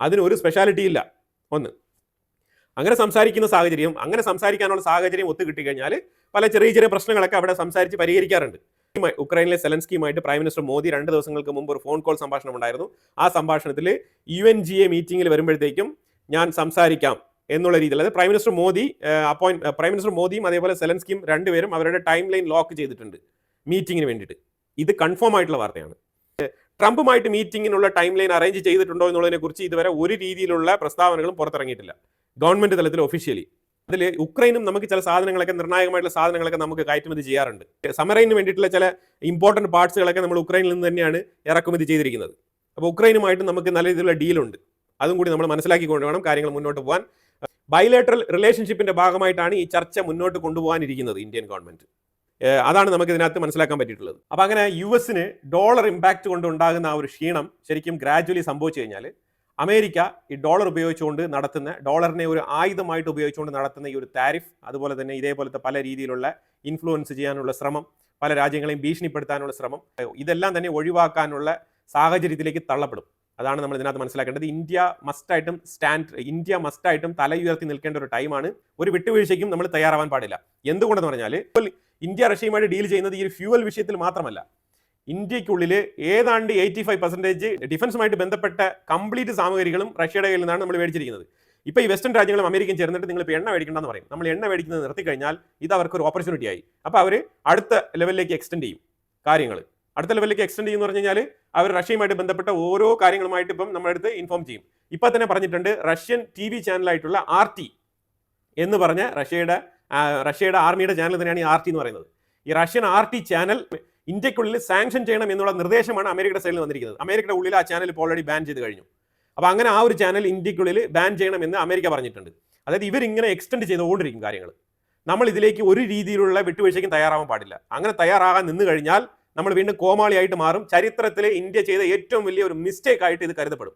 അതിനൊരു സ്പെഷ്യാലിറ്റി ഇല്ല. ഒന്ന് അങ്ങനെ സംസാരിക്കുന്ന സാഹചര്യം അങ്ങനെ സംസാരിക്കാനുള്ള സാഹചര്യം ഒത്തു കിട്ടിക്കഴിഞ്ഞാൽ പല ചെറിയ ചെറിയ പ്രശ്നങ്ങളൊക്കെ അവിടെ സംസാരിച്ച് പരിഹരിക്കാറുണ്ട്. ഉക്രൈനിലെ സെലൻസ്കിയുമായിട്ട് പ്രൈം മിനിസ്റ്റർ മോദി രണ്ട് ദിവസങ്ങൾക്ക് മുമ്പ് ഒരു ഫോൺ കോൾ സംഭാഷണം ഉണ്ടായിരുന്നു. ആ സംഭാഷണത്തിൽ യു എൻ ജി എ മീറ്റിംഗിൽ വരുമ്പോഴത്തേക്കും ഞാൻ സംസാരിക്കാം എന്നുള്ള രീതിയിൽ അതായത് prime minister Modi appoint prime minister മോദിയും അതേപോലെ സെലൻസ്കിയും രണ്ടുപേരും അവരുടെ ടൈം ലൈൻ ലോക്ക് ചെയ്തിട്ടുണ്ട് മീറ്റിങ്ങിന് വേണ്ടിയിട്ട്. ഇത് കൺഫേം ആയിട്ടുള്ള വാർത്തയാണ്. ട്രംപുമായിട്ട് മീറ്റിങ്ങിനുള്ള ടൈം ലൈൻ അറേഞ്ച് ചെയ്തിട്ടുണ്ടോ എന്നുള്ളതിനെ കുറിച്ച് ഇതുവരെ ഒരു രീതിയിലുള്ള പ്രസ്താവനകളും പുറത്തിറങ്ങിയിട്ടില്ല. ഗവൺമെന്റ് തലത്തിൽ ഒഫീഷ്യലി അതിൽ ഉക്രൈനും നമുക്ക് ചില സാധനങ്ങളൊക്കെ നിർണായകമായിട്ടുള്ള സാധനങ്ങളൊക്കെ നമുക്ക് കയറ്റുമതി ചെയ്യാറുണ്ട്. സമരയിന് വേണ്ടിയിട്ടുള്ള ചില ഇമ്പോർട്ടന്റ് പാർട്സുകളൊക്കെ നമ്മൾ ഉക്രൈനിൽ നിന്ന് തന്നെയാണ് ഇറക്കുമതി ചെയ്തിരിക്കുന്നത്. അപ്പോൾ ഉക്രൈനുമായിട്ട് നമുക്ക് നല്ല രീതിയിലുള്ള ഡീലുണ്ട് അതും കൂടി നമ്മൾ മനസ്സിലാക്കിക്കൊണ്ട് വേണം കാര്യങ്ങൾ മുന്നോട്ട് പോകാൻ. ബൈലേറ്ററൽ റിലേഷൻഷിപ്പിന്റെ ഭാഗമായിട്ടാണ് ഈ ചർച്ച മുന്നോട്ട് കൊണ്ടുപോകാനിരിക്കുന്നത് ഇന്ത്യൻ ഗവൺമെന്റ് അതാണ് നമുക്ക് ഇതിനകത്ത് മനസ്സിലാക്കാൻ പറ്റിയിട്ടുള്ളത്. അപ്പോൾ അങ്ങനെ യു എസിന് ഡോളർ ഇമ്പാക്റ്റ് കൊണ്ട് ഉണ്ടാകുന്ന ആ ഒരു ക്ഷീണം ശരിക്കും ഗ്രാജുവലി സംഭവിച്ചു കഴിഞ്ഞാൽ അമേരിക്ക ഈ ഡോളർ ഉപയോഗിച്ചുകൊണ്ട് നടത്തുന്ന ഡോളറിനെ ഒരു ആയുധമായിട്ട് ഉപയോഗിച്ചുകൊണ്ട് നടത്തുന്ന ഈ ഒരു താരിഫ് അതുപോലെ തന്നെ ഇതേപോലത്തെ പല രീതിയിലുള്ള ഇൻഫ്ലുവൻസ് ചെയ്യാനുള്ള ശ്രമം പല രാജ്യങ്ങളെയും ഭീഷണിപ്പെടുത്താനുള്ള ശ്രമം ഇതെല്ലാം തന്നെ ഒഴിവാക്കാനുള്ള സാഹചര്യത്തിലേക്ക് തള്ളപ്പെടും. അതാണ് നമ്മൾ ഇതിനകത്ത് മനസ്സിലാക്കേണ്ടത്. ഇന്ത്യ മസ്റ്റായിട്ടും സ്റ്റാൻഡ് ഇന്ത്യ മസ്റ്റായിട്ടും തലയുയർത്തി നിൽക്കേണ്ട ഒരു ടൈമാണ് ഒരു വിട്ടുവീഴ്ചയ്ക്കും നമ്മൾ തയ്യാറാവാൻ പാടില്ല. എന്തുകൊണ്ടെന്ന് പറഞ്ഞാൽ ഇന്ത്യ റഷ്യയുമായിട്ട് ഡീൽ ചെയ്യുന്നത് ഈ ഫ്യൂവൽ വിഷയത്തിൽ മാത്രമല്ല. ഇന്ത്യക്കുള്ളിൽ ഏതാണ്ട് എയ്റ്റി ഫൈവ് പെർസെന്റേജ് ഡിഫൻസുമായിട്ട് ബന്ധപ്പെട്ട കംപ്ലീറ്റ് സാമഗ്രികളും റഷ്യയുടെ കയ്യിൽ നിന്നാണ് നമ്മൾ മേടിച്ചിരിക്കുന്നത്. ഇപ്പോൾ ഈ വെസ്റ്റേൺ രാജ്യങ്ങളും അമേരിക്കയും ചേർന്നിട്ട് നിങ്ങൾ ഇപ്പോൾ എണ്ണ മേടിക്കണ്ടെന്ന് പറയും. നമ്മൾ എണ്ണ മേടിക്കുന്നത് നിർത്തി കഴിഞ്ഞാൽ ഇത് അവർക്ക് ഒരു ഓപ്പർച്യൂണിറ്റി ആയി. അപ്പോൾ അവർ അടുത്ത ലെവലിലേക്ക് എക്സ്റ്റെൻഡ് ചെയ്യും കാര്യങ്ങൾ അടുത്ത ലെവലിലേക്ക് എക്സ്റ്റെൻഡ് ചെയ്യുമെന്ന് പറഞ്ഞു കഴിഞ്ഞാൽ അവർ റഷ്യയുമായിട്ട് ബന്ധപ്പെട്ട ഓരോ കാര്യങ്ങളുമായിട്ട് ഇപ്പം നമ്മുടെ അടുത്ത് ഇൻഫോം ചെയ്യും. ഇപ്പം തന്നെ പറഞ്ഞിട്ടുണ്ട് റഷ്യൻ ടി വി ചാനലായിട്ടുള്ള ആർ ടി എന്ന് പറഞ്ഞ റഷ്യയുടെ റഷ്യയുടെ ആർമിയുടെ ചാനൽ തന്നെയാണ് ഈ ആർ ടി എന്ന് പറയുന്നത്. ഈ റഷ്യൻ ആർ ടി ചാനൽ ഇന്ത്യക്കുള്ളിൽ സാങ്ഷൻ ചെയ്യണം എന്നുള്ള നിർദ്ദേശമാണ് അമേരിക്കയുടെ സൈഡിൽ വന്നിരിക്കുന്നത്. അമേരിക്കയുടെ ഉള്ളിൽ ആ ചാനൽ ഇപ്പോൾ ഓൾറെഡി ബാൻ ചെയ്ത് കഴിഞ്ഞു. അപ്പോൾ അങ്ങനെ ആ ഒരു ചാനൽ ഇന്ത്യക്കുള്ളിൽ ബാൻ ചെയ്യണമെന്ന് അമേരിക്ക പറഞ്ഞിട്ടുണ്ട്. അതായത് ഇവരിങ്ങനെ എക്സ്റ്റെൻഡ് ചെയ്തുകൊണ്ടിരിക്കും കാര്യങ്ങൾ. നമ്മൾ ഇതിലേക്ക് ഒരു രീതിയിലുള്ള വിട്ടുവീഴ്ചയ്ക്കും തയ്യാറാവാൻ പാടില്ല. അങ്ങനെ തയ്യാറാകാൻ നിന്ന് കഴിഞ്ഞാൽ നമ്മൾ വീണ്ടും കോമാളിയായിട്ട് മാറും. ചരിത്രത്തിലെ ഇന്ത്യ ചെയ്ത ഏറ്റവും വലിയ ഒരു മിസ്റ്റേക്ക് ആയിട്ട് ഇത് കരുതപ്പെടും.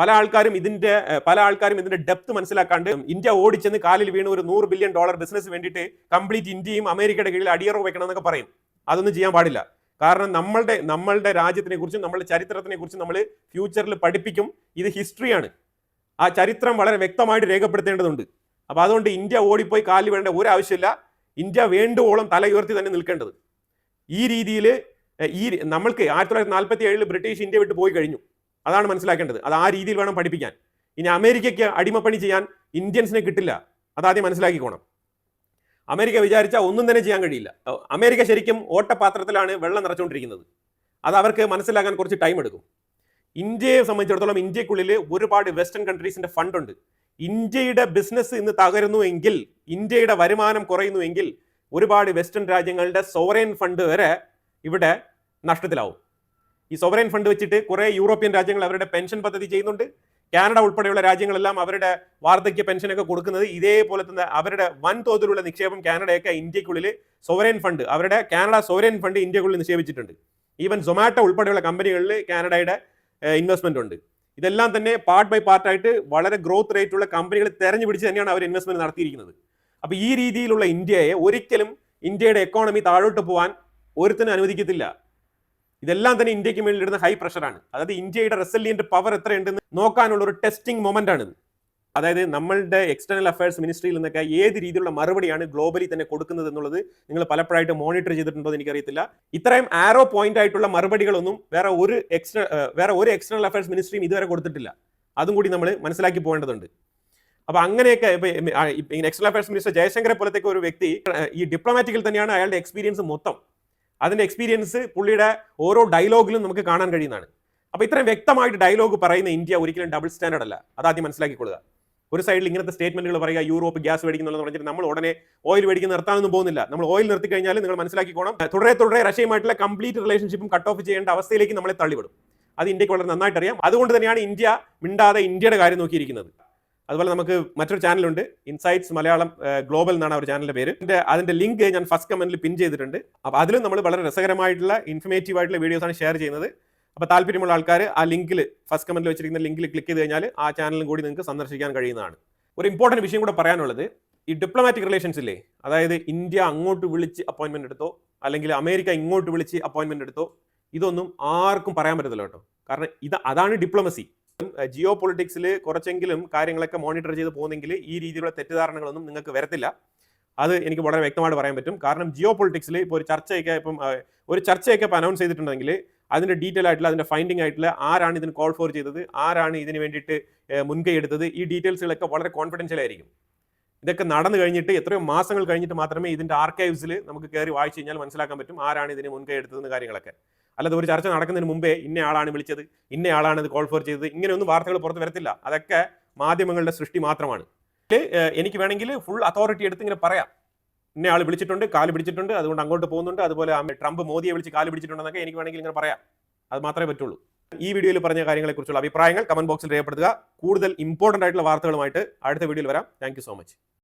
പല ആൾക്കാരും ഇതിന്റെ പല ആൾക്കാരും ഇതിന്റെ ഡെപ്ത് മനസ്സിലാക്കാണ്ട് ഇന്ത്യ ഓടിച്ചെന്ന് കാലിൽ വീണ് ഒരു നൂറ് ബില്യൺ ഡോളർ ബിസിനസ് വേണ്ടിയിട്ട് കംപ്ലീറ്റ് ഇന്ത്യയും അമേരിക്കയുടെ കീഴിൽ അടിയറവ് വെക്കണം എന്നൊക്കെ പറയും. അതൊന്നും ചെയ്യാൻ പാടില്ല. കാരണം നമ്മളുടെ നമ്മളുടെ രാജ്യത്തിനെ കുറിച്ചും നമ്മളുടെ ചരിത്രത്തിനെ കുറിച്ചും നമ്മൾ ഫ്യൂച്ചറിൽ പഠിപ്പിക്കും. ഇത് ഹിസ്റ്ററിയാണ് ആ ചരിത്രം വളരെ വ്യക്തമായിട്ട് രേഖപ്പെടുത്തേണ്ടതുണ്ട്. അപ്പോൾ അതുകൊണ്ട് ഇന്ത്യ ഓടിപ്പോയി കാലിൽ വേണ്ട ഒരു ആവശ്യമില്ല ഇന്ത്യ വേണ്ടുവോളം തല ഉയർത്തി തന്നെ നിൽക്കേണ്ടത്. ഈ രീതിയിൽ ഈ നമ്മൾക്ക് ആയിരത്തി തൊള്ളായിരത്തി നാൽപ്പത്തി ഏഴിൽ ബ്രിട്ടീഷ് ഇന്ത്യ വിട്ട് പോയി കഴിഞ്ഞു. അതാണ് മനസ്സിലാക്കേണ്ടത്. അത് ആ രീതിയിൽ വേണം പഠിപ്പിക്കാൻ. ഇനി അമേരിക്കയ്ക്ക് അടിമപ്പണി ചെയ്യാൻ ഇന്ത്യൻസിനെ കിട്ടില്ല. അതാദ്യം മനസ്സിലാക്കിക്കോണം. അമേരിക്ക വിചാരിച്ചാൽ ഒന്നും തന്നെ ചെയ്യാൻ കഴിയില്ല. അമേരിക്ക ശരിക്കും ഓട്ടപാത്രത്തിലാണ് വെള്ളം നിറച്ചുകൊണ്ടിരിക്കുന്നത്. അത് അവർക്ക് മനസ്സിലാക്കാൻ കുറച്ച് ടൈം എടുക്കും. ഇന്ത്യയെ സംബന്ധിച്ചിടത്തോളം ഇന്ത്യക്കുള്ളിൽ ഒരുപാട് വെസ്റ്റേൺ കൺട്രീസിന്റെ ഫണ്ട് ഉണ്ട്. ഇന്ത്യയുടെ ബിസിനസ് ഇന്ന് തകരുന്നു എങ്കിൽ ഇന്ത്യയുടെ വരുമാനം കുറയുന്നു എങ്കിൽ ഒരുപാട് വെസ്റ്റേൺ രാജ്യങ്ങളുടെ സോവറൈൻ ഫണ്ട് വരെ ഇവിടെ നഷ്ടത്തിലാവും. ഈ സോവറൈൻ ഫണ്ട് വെച്ചിട്ട് കുറേ യൂറോപ്യൻ രാജ്യങ്ങൾ അവരുടെ പെൻഷൻ പദ്ധതി ചെയ്യുന്നുണ്ട്. കാനഡ ഉൾപ്പെടെയുള്ള രാജ്യങ്ങളെല്ലാം അവരുടെ വാർദ്ധക്യ പെൻഷനൊക്കെ കൊടുക്കുന്നത് ഇതേപോലെ തന്നെ അവരുടെ വൻതോതിലുള്ള നിക്ഷേപം കാനഡയൊക്കെ ഇന്ത്യക്കുള്ളിൽ സോവറൈൻ ഫണ്ട് അവരുടെ കാനഡ സോവറൈൻ ഫണ്ട് ഇന്ത്യക്കുള്ളിൽ നിക്ഷേപിച്ചിട്ടുണ്ട്. ഈവൻ സൊമാറ്റോ ഉൾപ്പെടെയുള്ള കമ്പനികളിൽ കാനഡയുടെ ഇൻവെസ്റ്റ്മെന്റ് ഉണ്ട്. ഇതെല്ലാം തന്നെ പാർട്ട് ബൈ പാർട്ടായിട്ട് വളരെ ഗ്രോത്ത് റേറ്റ് ഉള്ള കമ്പനികൾ തെരഞ്ഞു പിടിച്ച് തന്നെയാണ് അവർ ഇൻവെസ്റ്റ്മെന്റ് നടത്തിയിരിക്കുന്നത്. അപ്പോൾ ഈ രീതിയിലുള്ള ഇന്ത്യയെ ഒരിക്കലും ഇന്ത്യയുടെ എക്കോണമി താഴോട്ട് പോകാൻ ഒരുത്തിനും അനുവദിക്കത്തില്ല. ഇതെല്ലാം തന്നെ ഇന്ത്യയ്ക്ക് മേളിൽ ഇടുന്ന ഹൈ പ്രഷറാണ് അതായത് ഇന്ത്യയുടെ റെസിലിയന്റ് പവർ എത്രയുണ്ടെന്ന് നോക്കാനുള്ള ഒരു ടെസ്റ്റിംഗ് മൊമെന്റ് ആണ് അതായത് നമ്മളുടെ എക്സ്റ്റേണൽ അഫയേഴ്സ് മിനിസ്ട്രിയിൽ നിന്നൊക്കെ ഏത് രീതിയിലുള്ള മറുപടിയാണ് ഗ്ലോബലി തന്നെ കൊടുക്കുന്നത് എന്നുള്ളത് നിങ്ങൾ പലപ്പോഴായിട്ട് മോണിറ്റർ ചെയ്തിട്ടുണ്ടോ എന്ന് എനിക്കറിയത്തില്ല. ഇത്രയും ആരോ പോയിന്റ് ആയിട്ടുള്ള മറുപടികളൊന്നും വേറെ ഒരു എക്സ്റ്റേ വേറെ ഒരു എക്സ്റ്റേണൽ അഫയേഴ്സ് മിനിസ്ട്രിയും ഇതുവരെ കൊടുത്തിട്ടില്ല. അതും കൂടി നമ്മൾ മനസ്സിലാക്കി പോകേണ്ടതുണ്ട്. അപ്പൊ അങ്ങനെയൊക്കെ ഇപ്പൊ എക്സ്റ്റേണൽ അഫയേഴ്സ് മിനിസ്റ്റർ ജയശങ്കറെ പോലത്തെ ഒരു വ്യക്തി ഈ ഡിപ്ലോമാറ്റിക്കിൽ തന്നെയാണ് അയാളുടെ എക്സ്പീരിയൻസ് മൊത്തം. അതിന്റെ എക്സ്പീരിയൻസ് പുള്ളിയുടെ ഓരോ ഡയലോഗിലും നമുക്ക് കാണാൻ കഴിയുന്നതാണ്. അപ്പോൾ ഇത്രയും വ്യക്തമായിട്ട് ഡയലോഗ് പറയുന്ന ഇന്ത്യ ഒരിക്കലും ഡബിൾ സ്റ്റാൻഡേർഡ് അല്ല. അതാദ്യം മനസ്സിലാക്കിക്കൊള്ളുക. ഒരു സൈഡിൽ ഇങ്ങനത്തെ സ്റ്റേറ്റ്മെന്റുകൾ പറയുക യൂറോപ്പ് ഗ്യാസ് മേടിക്കുന്നുള്ളത് പറഞ്ഞിട്ട് നമ്മൾ ഉടനെ ഓയിൽ മേടിക്കുന്ന നിർത്താനൊന്നും പോകുന്നില്ല. നമ്മൾ ഓയിൽ നിർത്തി കഴിഞ്ഞാൽ നിങ്ങൾ മനസ്സിലാക്കിക്കോണം. തുടരെ തുടരെ റഷ്യയുമായിട്ടുള്ള കംപ്ലീറ്റ് റിലേഷൻഷിപ്പും കട്ട് ഓഫ് ചെയ്യേണ്ട അവസ്ഥയിലേക്ക് നമ്മളെ തള്ളിവിടും. അത് ഇന്ത്യയ്ക്ക് വളരെ നന്നായിട്ട് അറിയാം അതുകൊണ്ട് തന്നെയാണ് ഇന്ത്യ മിണ്ടാതെ ഇന്ത്യയുടെ കാര്യം നോക്കിയിരിക്കുന്നത്. അതുപോലെ നമുക്ക് മറ്റൊരു ചാനലുണ്ട് ഇൻസൈറ്റ്സ് മലയാളം ഗ്ലോബൽ എന്നാണ് ഒരു ചാനലിന്റെ പേര്. അതിന്റെ ലിങ്ക് ഞാൻ ഫസ്റ്റ് കമന്റിൽ പിൻ ചെയ്തിട്ടുണ്ട്. അപ്പോൾ അതിലും നമ്മൾ വളരെ രസകരമായിട്ടുള്ള ഇൻഫർമേറ്റീവ് ആയിട്ടുള്ള വീഡിയോസ് ആണ് ഷെയർ ചെയ്യുന്നത്. അപ്പോൾ താല്പര്യമുള്ള ആൾക്കാർ ആ ലിങ്കിൽ ഫസ്റ്റ് കമന്റിൽ വെച്ചിരിക്കുന്ന ലിങ്കിൽ ക്ലിക്ക് ചെയ്ത് കഴിഞ്ഞാൽ ആ ചാനലും കൂടി നിങ്ങൾക്ക് സന്ദർശിക്കാൻ കഴിയുന്നതാണ്. ഒരു ഇമ്പോർട്ടന്റ് വിഷയം കൂടെ പറയാനുള്ളത് ഈ ഡിപ്ലോമാറ്റിക് റിലേഷൻസ് ഇല്ലേ? അതായത് ഇന്ത്യ അങ്ങോട്ട് വിളിച്ച് അപ്പോയിന്റ്മെന്റ് എടുത്തോ അല്ലെങ്കിൽ അമേരിക്ക ഇങ്ങോട്ട് വിളിച്ച് അപ്പോയിന്റ്മെന്റ് എടുത്തോ ഇതൊന്നും ആർക്കും പറയാൻ പറ്റത്തില്ല കേട്ടോ. കാരണം ഇത് അതാണ് ഡിപ്ലോമസി ജിയോ പൊളിറ്റിക്സിൽ കുറച്ചെങ്കിലും കാര്യങ്ങളൊക്കെ മോണിറ്റർ ചെയ്ത് പോകുന്നെങ്കിൽ ഈ രീതിയിലുള്ള തെറ്റിദ്ധാരണകളൊന്നും നിങ്ങൾക്ക് വരത്തില്ല. അത് എനിക്ക് വളരെ വ്യക്തമായിട്ട് പറയാൻ പറ്റും. കാരണം ജിയോ പൊളിറ്റിക്സിൽ ഇപ്പോൾ ഒരു ചർച്ചയൊക്കെ ഇപ്പം ഒരു ചർച്ചയൊക്കെ ഇപ്പോൾ അനൗൺസ് ചെയ്തിട്ടുണ്ടെങ്കിൽ അതിന്റെ ഡീറ്റെയിൽ ആയിട്ടുള്ള അതിന്റെ ഫൈൻഡിങ് ആയിട്ടുള്ള ആരാണ് ഇതിന് കോൾ ഫോർ ചെയ്തത് ആരാണ് ഇതിന് വേണ്ടിയിട്ട് മുൻകൈ എടുത്തത് ഈ ഡീറ്റെയിൽസുകളൊക്കെ വളരെ കോൺഫിഡൻഷ്യൽ ആയിരിക്കും. ഇതൊക്കെ നടന്നു കഴിഞ്ഞിട്ട് എത്രയോ മാസങ്ങൾ കഴിഞ്ഞിട്ട് മാത്രമേ ഇതിന്റെ ആർക്കൈവ്സിൽ നമുക്ക് കയറി വായിച്ചു കഴിഞ്ഞാൽ മനസ്സിലാക്കാൻ പറ്റും ആരാണ് ഇതിന് മുൻകൈ എടുത്തതെന്ന് കാര്യങ്ങളൊക്കെ. അല്ലാതെ ഒരു ചർച്ച നടക്കുന്നതിന് മുമ്പേ ഇന്ന ആളാണ് വിളിച്ചത് ഇന്ന ആളാണ് ഇത് കോൾ ഫോർ ചെയ്തത് ഇങ്ങനെയൊന്നും വാർത്തകൾ പുറത്ത് വരത്തില്ല. അതൊക്കെ മാധ്യമങ്ങളുടെ സൃഷ്ടി മാത്രമാണ്. എനിക്ക് വേണമെങ്കിൽ ഫുൾ അതോറിറ്റി എടുത്ത് ഇങ്ങനെ പറയാം. ഇന്ന ആൾ വിളിച്ചിട്ടുണ്ട് കാൽ പിടിച്ചിട്ടുണ്ട് അതുകൊണ്ട് അങ്ങോട്ട് പോകുന്നുണ്ട് അതുപോലെ ട്രംപ് മോദിയെ വിളിച്ച് കാൽ പിടിച്ചിട്ടുണ്ടെന്നൊക്കെ എനിക്ക് വേണമെങ്കിൽ ഇങ്ങനെ പറയാം. അത് മാത്രമേ പറ്റുള്ളൂ. ഈ വീഡിയോയിൽ പറഞ്ഞ കാര്യങ്ങളെക്കുറിച്ചുള്ള അഭിപ്രായങ്ങൾ കമന്റ് ബോക്സിൽ രേഖപ്പെടുത്തുക. കൂടുതൽ ഇമ്പോർട്ടന്റ് ആയിട്ടുള്ള വാർത്തകളുമായിട്ട് അടുത്ത വീഡിയോയിൽ വരാം. Thank so much